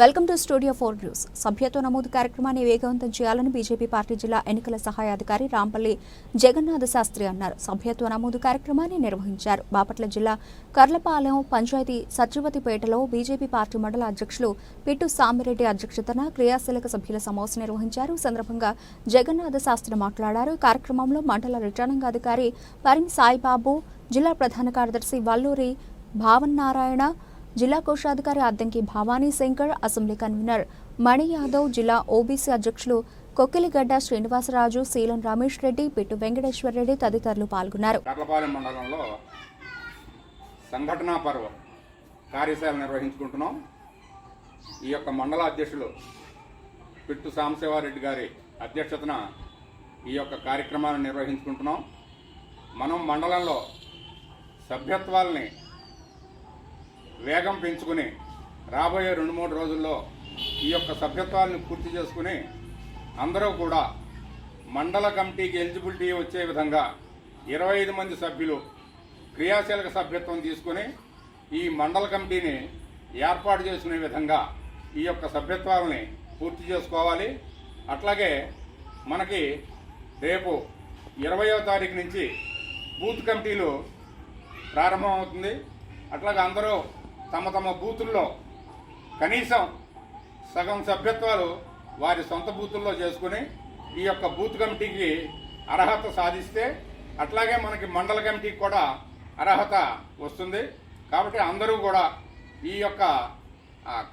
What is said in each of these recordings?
Welcome to studio four news. సభ్యత్వ నమోదు కార్యక్రమాన్ని వేగవంతం చేయాలని బీజేపీ పార్టీ జిల్లా ఎన్నికల సహాయాధికారి రాంపల్లి జగన్నాథ శాస్త్రి అన్నారు. సభ్యత్వ నమోదు కార్యక్రమాన్ని నిర్వహించారు. బాపట్ల జిల్లా కర్లపాలెం పంచాయతీ సత్యవతిపేటలో బీజేపీ పార్టీ మండల అధ్యక్షులు పిట్టు సామిరెడ్డి అధ్యక్షతన క్రియాశీలక సభ్యుల సమావేశం నిర్వహించారు. సందర్భంగా జగన్నాథ శాస్త్రి మాట్లాడారు. కార్యక్రమంలో మండల రిటర్నింగ్ అధికారి పరిం సాయిబాబు జిల్లా ప్రధాన కార్యదర్శి వల్లూరి భావన్ నారాయణ జిల్లా కోశాధికారి అద్దంకి భవానీ శంకర్ అసెంబ్లీ కన్వీనర్ మణి యాదవ్ జిల్లా ఓబీసీ అధ్యక్షులు కొక్కిలిగడ్డ శ్రీనివాసరాజు శీలం రమేష్ రెడ్డి పిట్టు వెంకటేశ్వర రెడ్డి తదితరులు పాల్గొన్నారు. కర్లపాలెం మండలంలో సంఘటనా పర్వం కార్యశాల నిర్వహించుకుంటున్నాం. ఈ యొక్క మండల అధ్యక్షులు పిట్టు సాంబశివారెడ్డి గారి అధ్యక్షతన ఈ యొక్క కార్యక్రమాన్ని నిర్వహించుకుంటున్నాం. మనం మండలంలో సభ్యత్వాల్ని వేగం పెంచుకుని రాబోయే రెండు మూడు రోజుల్లో ఈ యొక్క సభ్యత్వాలను పూర్తి చేసుకుని అందరూ కూడా మండల కమిటీకి ఎలిజిబిలిటీ వచ్చే విధంగా ఇరవై ఐదు మంది సభ్యులు క్రియాశీలక సభ్యత్వం తీసుకుని ఈ మండల కమిటీని ఏర్పాటు చేసుకునే విధంగా ఈ యొక్క సభ్యత్వాలని పూర్తి చేసుకోవాలి. అట్లాగే మనకి రేపు ఇరవయో తారీఖు నుంచి బూత్ కమిటీలు ప్రారంభమవుతుంది. అట్లాగే అందరూ తమ తమ బూతుల్లో కనీసం సగం సభ్యత్వాలు వారి సొంత బూతుల్లో చేసుకుని ఈ యొక్క బూత్ కమిటీకి అర్హత సాధిస్తే అట్లాగే మనకి మండల కమిటీకి కూడా అర్హత వస్తుంది. కాబట్టి అందరూ కూడా ఈ యొక్క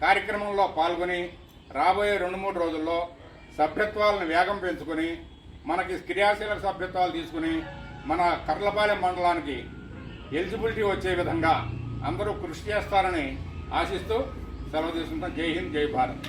కార్యక్రమంలో పాల్గొని రాబోయే రెండు మూడు రోజుల్లో సభ్యత్వాలను వేగం పెంచుకొని మనకి క్రియాశీల సభ్యత్వాలు తీసుకుని మన కర్లపాలెం మండలానికి ఎలిజిబిలిటీ వచ్చే విధంగా అందరూ కృషి చేస్తారని ఆశిస్తూ సెలవు తీసుకుంటాం. జై హింద్ జై భారత్.